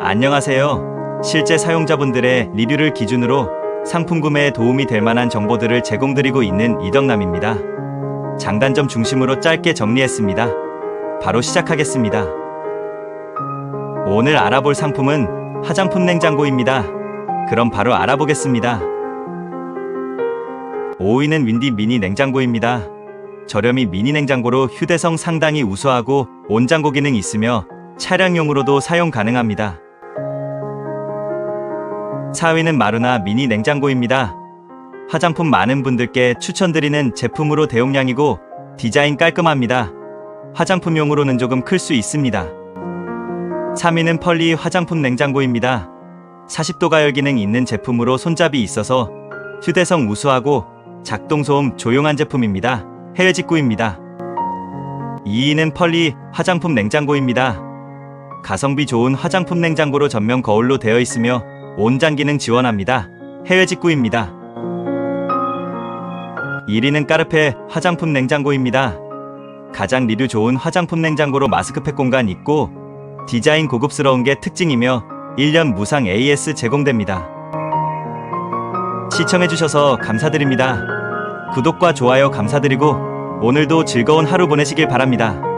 안녕하세요. 실제 사용자분들의 리뷰를 기준으로 상품 구매에 도움이 될 만한 정보들을 제공드리고 있는 이덕남입니다. 장단점 중심으로 짧게 정리했습니다. 바로 시작하겠습니다. 오늘 알아볼 상품은 화장품 냉장고입니다. 그럼 바로 알아보겠습니다. 5위는 윈디 미니 냉장고입니다. 저렴이 미니 냉장고로 휴대성 상당히 우수하고 온장고 기능이 있으며 차량용으로도 사용 가능합니다. 4위는 마루나 미니 냉장고입니다. 화장품 많은 분들께 추천드리는 제품으로 대용량이고 디자인 깔끔합니다. 화장품용으로는 조금 클 수 있습니다. 3위는 펄리 화장품 냉장고입니다. 40도 가열 기능 있는 제품으로 손잡이 있어서 휴대성 우수하고 작동 소음 조용한 제품입니다. 해외 직구입니다. 2위는 펄리 화장품 냉장고입니다. 가성비 좋은 화장품 냉장고로 전면 거울로 되어 있으며 온장 기능 지원합니다. 해외 직구입니다. 1위는 까르페 화장품 냉장고입니다. 가장 리뷰 좋은 화장품 냉장고로 마스크팩 공간 있고 디자인 고급스러운 게 특징이며 1년 무상 AS 제공됩니다. 시청해주셔서 감사드립니다. 구독과 좋아요 감사드리고 오늘도 즐거운 하루 보내시길 바랍니다.